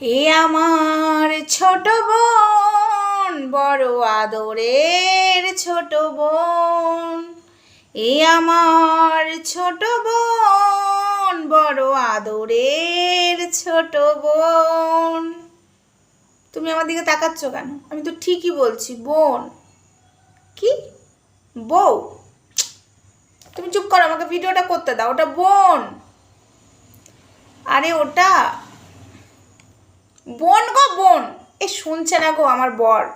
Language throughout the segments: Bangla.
এ আমার ছোট বোন, বড় আদরের ছোট বোন। এ আমার ছোট বোন, বড় আদরের ছোট বোন। তুমি আমার দিকে তাকাচ্ছ কেন? আমি তো ঠিকই বলছি, বোন। কি? বউ? তুমি চুপ করো, আমাকে ভিডিওটা করতে দাও, ওটা বোন। আরে ওটা বোন গো, বোন। এ, শুনছে না গো আমার বর।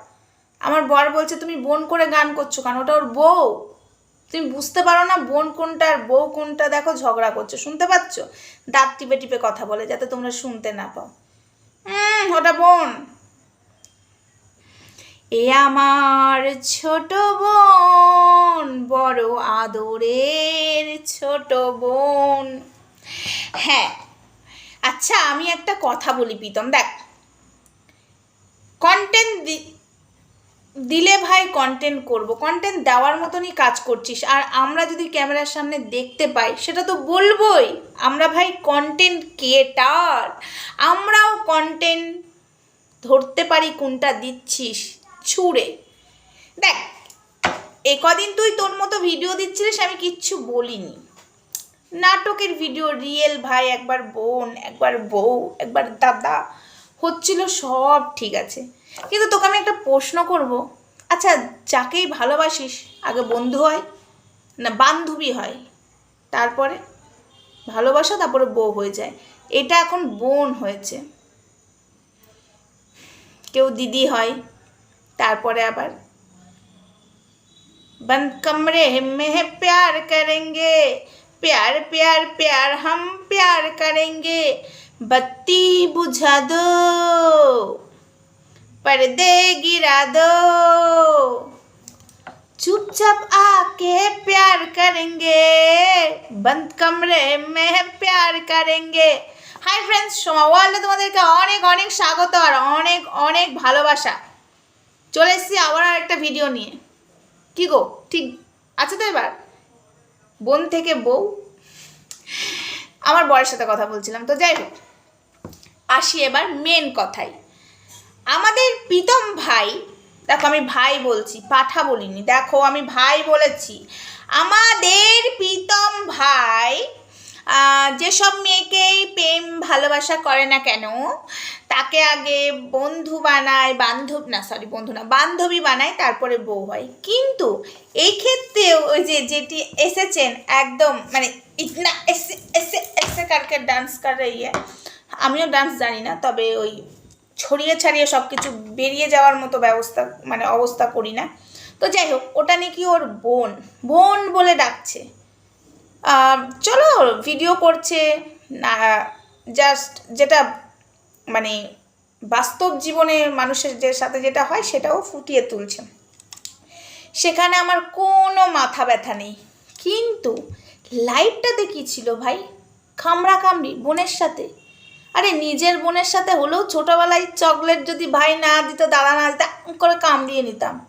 আমার বর বলছে, তুমি বোন করে গান করছ কেন? ওটা ওর বউ। তুমি বুঝতে পারো না বোন কোনটা আর বউ কোনটা দেখো ঝগড়া করছ। শুনতে পাচ্ছ? দাঁত টিপে টিপে কথা বলে যাতে তোমরা শুনতে না পাও। হুম ওটা বোন। এ আমার ছোট বোন, বড় আদরের ছোট বোন। হ্যাঁ আচ্ছা আমি একটা কথা বলি প্রীতম। দেখ কন্টেন্ট দিলে ভাই কন্টেন্ট করব। কন্টেন্ট দেওয়ার মতনই কাজ করছিস। আর আমরা যদি ক্যামেরার সামনে দেখতে পাই, সেটা তো বলবোই। আমরা ভাই কন্টেন্ট ক্রিয়েটার আমরাও কন্টেন্ট ধরতে পারি কোনটা দিচ্ছিস? ছুঁড়ে। দেখ, এ কদিন তুই তোর মতো ভিডিও দিচ্ছিলিস, আমি কিচ্ছু বলিনি। নাটকের ভিডিও রিয়েল ভাই, একবার বোন, একবার বউ, একবার দাদা। হচ্ছিল সব ঠিক আছে কিন্তু তোকে আমি একটা প্রশ্ন করব আচ্ছা যাকেই ভালোবাসিস আগে বন্ধু হয় না বান্ধবী হয় তারপরে ভালোবাসা তারপরে বউ হয়ে যায় এটা এখন বোন হয়েছে কেউ দিদি হয় তারপরে আবার বন্ধ কমরে হেমে হে প্যার করেন প্যার প্যার প্যার হাম প্যার করেন बत्ती बुझा दो पर्दे गिरा दो चुपचाप आके प्यार करेंगे बंद कमरे में है प्यार करेंगे হাই ফ্রেন্ডস সোমা ওয়ার্ল্ডে তোমাদেরকে অনেক অনেক স্বাগত আর অনেক অনেক ভালোবাসা চলে এসেছি আবার আর একটা ভিডিও নিয়ে কি গো ঠিক আছে তো এবার বোন থেকে বউ আমার বরের সাথে কথা বলছিলাম তো যাই হোক আসি এবার মেন কথাই আমাদের প্রীতম ভাই, দেখো আমি ভাই বলছি, পাঠা বলিনি, দেখো আমি ভাই বলেছি, আমাদের প্রীতম ভাই যেসব মেয়েকেই প্রেম, ভালোবাসা করে না কেন, তাকে আগে বন্ধু বানায়, বান্ধব, না সরি বন্ধু না, বান্ধবী বানায়, তারপরে বউ হয়। কিন্তু এই ক্ষেত্রে ওই যে যেটি এসেছেন, একদম মানে ইতনা এসে এসে এসে কারকে ডান্স কর है আমিও ডান্স জানি না তবে ওই ছড়িয়ে ছাড়িয়ে সব কিছু বেরিয়ে যাওয়ার মতো ব্যবস্থা মানে অবস্থা করি না। তো যাই হোক ওটা নাকি ওর বোন বোন বলে ডাকছে। আহ, চলো ভিডিও করছে না জাস্ট যেটা মানে বাস্তব জীবনে মানুষের যে সাথে যেটা হয় সেটাও ফুটিয়ে তুলছে। সেখানে আমার কোনো মাথা ব্যথা নেই কিন্তু লাইভটাতে কী ছিল ভাই খামড়া কামড়ি বোনের সাথে। আরে নিজের বোনের সাথে হলেও ছোটোবেলায় চকলেট যদি ভাই না দিত, দাদা না দিত করে কামড়িয়ে নিতাম।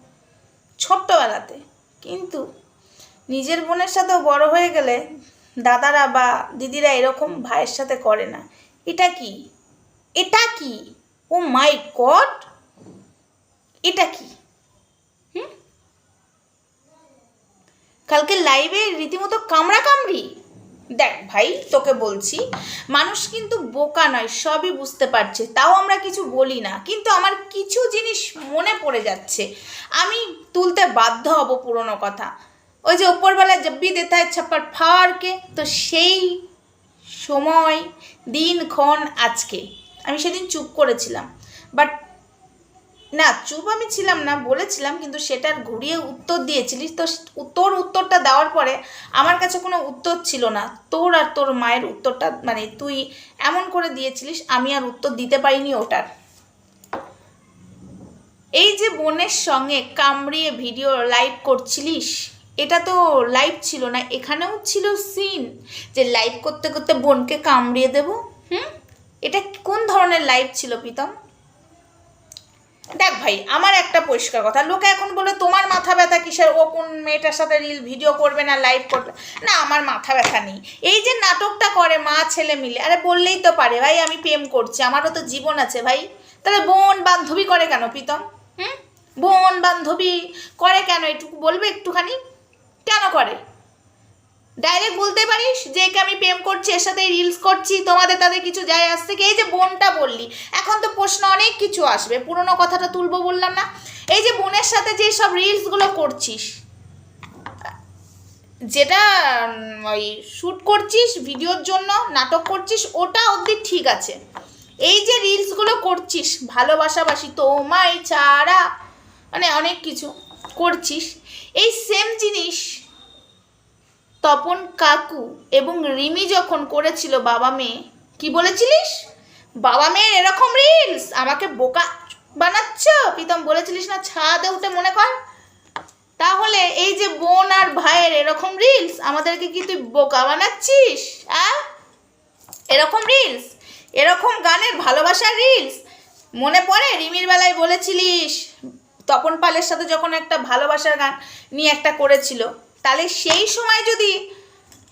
ছোট্টবেলাতে। কিন্তু নিজের বোনের সাথেও বড় হয়ে গেলে দাদারা বা দিদিরা এরকম ভাইয়ের সাথে করে না। এটা কি? এটা কি? Oh my god! এটা কি? হুম? কালকে লাইভে রীতিমতো কামড়া কামড়ি দেখ ভাই, তোকে বলছি, মানুষ কিন্তু বোকা নয়, সবই বুঝতে পারছে। তাও আমরা কিছু বলি না, কিন্তু আমার কিছু জিনিস মনে পড়ে যাচ্ছে। আমি তুলতে বাধ্য হব পুরনো কথা। ওই যে ওপরবেলা জব্বি দেতা ছাপ্পার ফারকে তো সেই সময়, দিনক্ষণ আজকে। আমি সেদিন চুপ করেছিলাম। বাট না, চুপ আমি ছিলাম না, বলেছিলাম, কিন্তু সেটার ঘুরিয়ে উত্তর দিয়েছিলিস। তো তোর উত্তরটা দেওয়ার পরে আমার কাছে কোনো উত্তর ছিল না। তোর আর তোর মায়ের উত্তরটা মানে তুই এমন করে দিয়েছিলিস, আমি আর উত্তর দিতে পারিনি ওটার। এই যে বোনের সঙ্গে কামড়িয়ে ভিডিও লাইভ করছিলিস, এটা তো লাইভ ছিল না, এখানেও ছিল সিন যে লাইভ করতে করতে বোনকে কামড়িয়ে দেব, হুম? এটা কোন ধরনের লাইভ ছিল প্রীতম? দেখ ভাই, আমার একটা পরিষ্কার কথা। লোকে এখন বলে, তোমার মাথা ব্যথা কিসের? ও কোন মেয়েটার সাথে রিল ভিডিও করবে না লাইভ করবে? না, আমার মাথা ব্যথা নেই। এই যে নাটকটা করে মা, ছেলে মিলে, আরে বললেই তো পারে, ভাই, আমি প্রেম করছি, আমারও তো জীবন আছে, ভাই। তাহলে বোন বান্ধবী করে কেন প্রীতম? হুম? বোন বান্ধবী করে কেন? এটুকু বলবে একটুখানি? কেন করে? ডাইরেক্ট বলতে পারিস যে, একে আমি প্রেম করছি, এর সাথে রিলস করছি, তোমাদের তাদের কিছু যায় আসছে কি? এই যে বোনটা বললি, এখন তো প্রশ্ন অনেক কিছু আসবে, পুরোনো কথাটা তুলবো বললাম না। এই যে বোনের সাথে যে সব রিলসগুলো করছিস, যেটা ওই শ্যুট করছিস ভিডিওর জন্য নাটক করছিস, ওটা অবধি ঠিক আছে। এই যে রিলসগুলো করছিস ভালোবাসাবাসি তোমায় ছাড়া মানে অনেক কিছু করছিস, এই সেম জিনিস তপন কাকু এবং রিমি যখন করেছিল বাবা মেয়ে, কি বলেছিলিস? বাবা মেয়ের এরকম রিলস আমাকে বোকা বানাচ্ছ? প্রীতম, বলেছিলিস না ছাদে উঠে মনে কর। তাহলে এই যে বোন আর ভাইয়ের এরকম রিলস আমাদেরকে কি তুই বোকা বানাচ্ছিস হ্যাঁ এরকম রিলস এরকম গানের ভালোবাসার রিলস মনে পড়ে রিমির বেলায় বলেছিলিস, তপন পালের সাথে যখন একটা ভালোবাসার গান নিয়ে একটা করেছিল। তাহলে সেই সময় যদি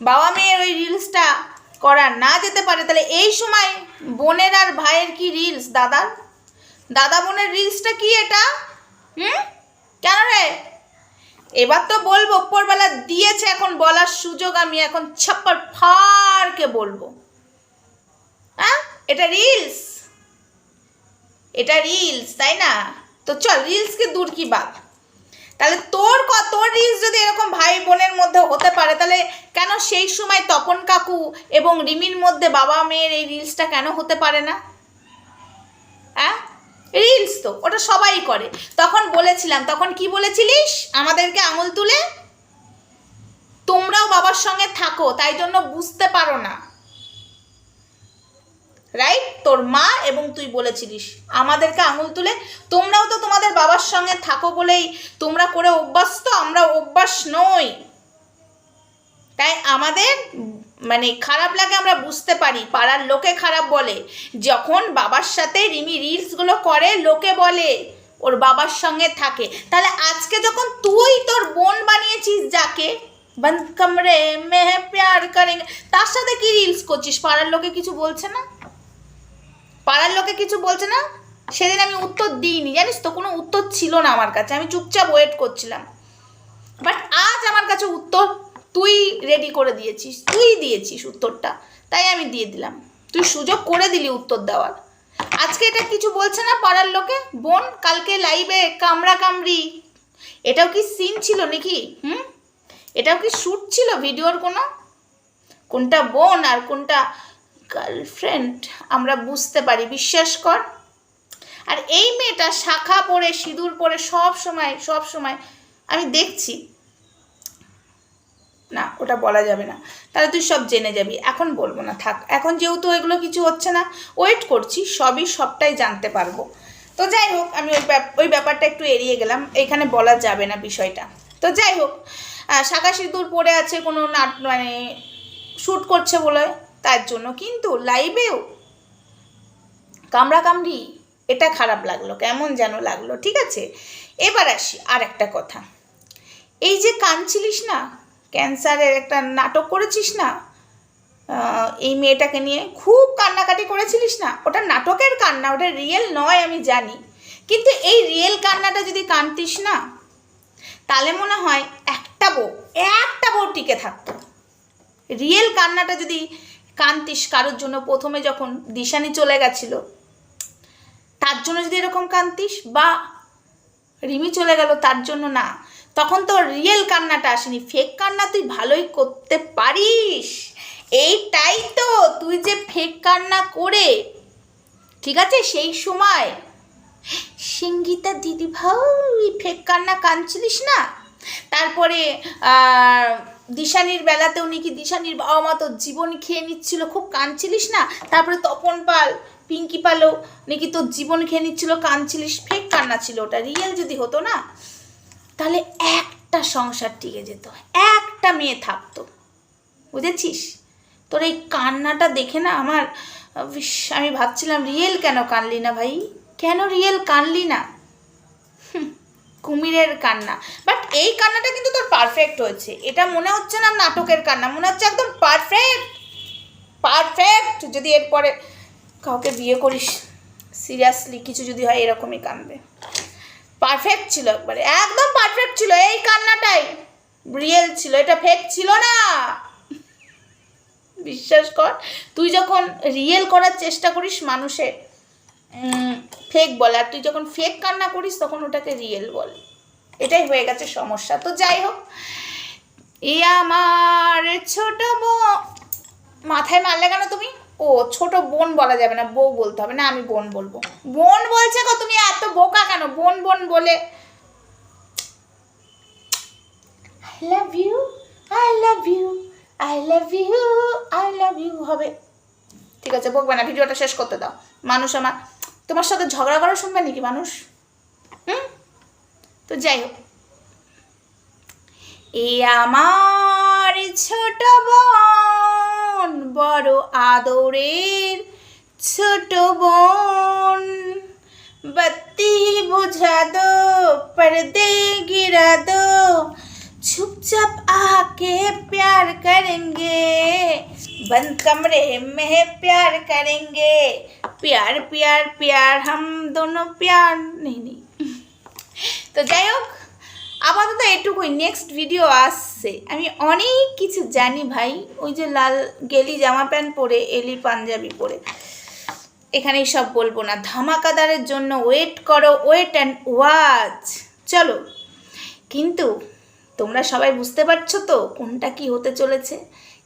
বাবা মেয়ের ওই রিলসটা করা না যেতে পারে, তাহলে এই সময় বোনের আর ভাইয়ের কি রিলস, দাদার? দাদা বোনের রিলসটা কি এটা? হুম? কেন রে? এবার তো বলব উপরবেলা দিয়েছে, এখন বলার সুযোগ আমি এখন ছাপ্পার ফারকে বলব। হ্যাঁ এটা রিলস। এটা রিলস, তাই না? তো চল, রিলসকে দূর কি বাদ? তাহলে তোর তোর রিলস যদি এরকম ভাই বোনের মধ্যে হতে পারে, তাহলে কেন সেই সময় তপন কাকু এবং রিমির মধ্যে বাবা মেয়ের এই রিলসটা কেন হতে পারে না? হ্যাঁ রিলস তো, ওটা সবাই করে। তখন বলেছিলাম, তখন কি বলেছিলিস? আমাদেরকে আঙুল তুলে? তোমরাও বাবার সঙ্গে থাকো, তাই জন্য বুঝতে পারো না। রাইট তোর মা এবং তুই বলেছিলিস। আমাদেরকে আঙুল তুলে, তোমরাও তো তোমাদের বাবার সঙ্গে থাকো বলেই তোমরা করে অভ্যাস তো আমরা অভ্যাস নই। তাই আমাদের মানে খারাপ লাগে আমরা বুঝতে পারি, পাড়ার লোকে খারাপ বলে। যখন বাবার সাথে রিমি রিলসগুলো করে, লোকে বলে ওর বাবার সঙ্গে থাকে। তাহলে আজকে যখন তুই তোর বোন বানিয়েছিস যাকে বন্ধ কমরে মেহে প্যার করেঙ্গে, তার সাথে কি রিলস করছিস? পাড়ার লোকে কিছু বলছে না? লোকে কিছু বলছে না, সেদিন আমি উত্তর দিইনি, জানিস তো, কোনো উত্তর ছিল না আমার কাছে, আমি চুপচাপ ওয়েট করছিলাম। বাট আজ আমার কাছে উত্তর তুই রেডি করে দিয়েছিস, তুই দিয়েছিস উত্তরটা, তাই আমি দিয়ে দিলাম। তুই সুযোগ করে দিলি উত্তর দেওয়ার। আজকে এটা কিছু বলছে না পাড়ার লোকে? বোন, কালকে লাইভে কামড়া কামড়ি। এটাও কি সিন ছিল নাকি? হুম? এটাও কি শ্যুট ছিল ভিডিওর কোনো? কোনটা বোন আর কোনটা গার্লফ্রেন্ড আমরা বুঝতে পারি, বিশ্বাস কর। আর এই মেয়েটা শাখা পরে, সিঁদুর পরে সব সময় সব সময় আমি দেখছি। না, ওটা বলা যাবে না। তাহলে তুই সব জেনে যাবি। এখন বলব না, থাক। এখন যেহেতু এগুলো কিছু হচ্ছে না ওয়েট করছি, সবই সবটাই জানতে পারব। তো যাই হোক, আমি ওই ওই ব্যাপারটা একটু এড়িয়ে গেলাম। এখানে বলা যাবে না বিষয়টা। তো যাই হোক শাখা সিঁদুর পরে আছে কোনো নাট মানে শ্যুট করছে বলে। তার জন্য কিন্তু লাইভেও কামড়া কামড়ি এটা খারাপ লাগল, কেমন যেন লাগল, ঠিক আছে? এবার আসি আর একটা কথা। এই যে কাঁদছিলিস না? ক্যান্সারের একটা নাটক করেছিস না? এই মেয়েটাকে নিয়ে খুব কান্নাকাটি করেছিলিস না? ওটা নাটকের কান্না, ওটা রিয়েল নয় আমি জানি। কিন্তু এই রিয়েল কান্নাটা যদি কাঁদতিস না, তাহলে মনে হয় একটা বউ একটা বউ টিকে থাকতো। রিয়েল কান্নাটা যদি কান্তিস কারোর জন্য প্রথমে যখন দিশানি চলে গেছিল, তার জন্য যদি এরকম কান্তিস বা রিমি চলে গেল, তার জন্য না। তখন তো রিয়েল কান্নাটা আসেনি। ফেক কান্না তুই ভালোই করতে পারিস। এইটাই তো, তুই যে ফেক কান্না করে, ঠিক আছে? সেই সময় সঙ্গীতা দিদি ভাই ফেক কান্না কাঁদছিলিস না? তারপরে দিশানির বেলাতেও নাকি দিশানির বাবা মা তো জীবন খেয়ে নিচ্ছিল, খুব কাঁদছিলিস না? তারপরে তপন পাল, পিঙ্কি পালও নাকি তোর জীবন খেয়ে নিচ্ছিল, কাঁদছিলিস? ফেক কান্না ছিল ওটা রিয়েল যদি হতো না, তাহলে একটা সংসার টিকে যেত, একটা মেয়ে থাকতো। বুঝেছিস? তোর এই কান্নাটা দেখে না আমার আমি ভাবছিলাম রিয়েল কেন কানলি না ভাই? কেন রিয়েল কানলি না? কুমিরের কান্না। বাট এই কান্নাটা কিন্তু তোর পারফেক্ট হয়েছে। এটা মনে হচ্ছে না নাটকের কান্না, মনে হচ্ছে একদম পারফেক্ট পারফেক্ট যদি এরপরে কাউকে বিয়ে করিস সিরিয়াসলি কিছু যদি হয় এরকমই কানবে পারফেক্ট ছিল একবারে। একদম পারফেক্ট ছিল এই কান্নাটাই। রিয়েল ছিল, এটা ফেক ছিল না। বিশ্বাস কর, তুই যখন রিয়েল করার চেষ্টা করিস মানুষের ফেক বলে। আর তুই যখন ফেক কান্না করিস, তখন ওটাকে রিয়েল বলে। এটাই হয়ে গেছে সমস্যা। তো যাই হোক, এ আমার ছোট মাথায় মারলে কেন তুমি? ও, ছোট বোন বলা যাবে না, বউ বলতে হবে। না, আমি বোন বলব। বোন বলছে গো, তুমি এত বোকা কেন? বোন বোন বলে। I love you I love you I love you I love you হবে। ঠিক আছে, বকবে না, ভিডিওটা শেষ করতে দাও। মানুষ আমার তোমার সাথে ঝগড়া করা শুনবে নাকি মানুষ? হুম? তো যাই হোক। এ আমার ছোট বোন, বড় আদরের ছোট বোন। বত্তি বুঝা দো পর্দে গিরা দো चुपचाप आके प्यार करेंगे बंद कमरे में प्यार करेंगे प्यार प्यार प्यार हम दोनों प्यार नहीं नहीं তো যাই হোক আপাতত এটুকুই নেক্সট ভিডিও আসছে আমি অনেক কিছু জানি ভাই ওই যে লাল গেলি জামা প্যান্ট পরে এলি পাঞ্জাবি পরে এখানেই সব বলবো না ধামাকাদারের জন্য ওয়েট করো ওয়েট অ্যান্ড ওয়াচ চলো কিন্তু তোমরা সবাই বুঝতে পারছ তো কোনটা কি হতে চলেছে?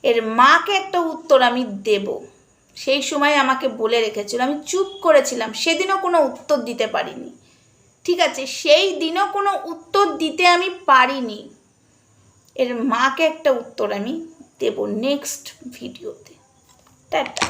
এর মাকে একটা উত্তর আমি দেব। সেই সময় আমাকে বলে রেখেছিল, আমি চুপ করেছিলাম, সেদিনও কোনো উত্তর দিতে পারিনি। ঠিক আছে, সেই দিনও কোনো উত্তর দিতে আমি পারিনি। এর মাকে একটা উত্তর আমি দেব নেক্সট ভিডিওতে। টাটা।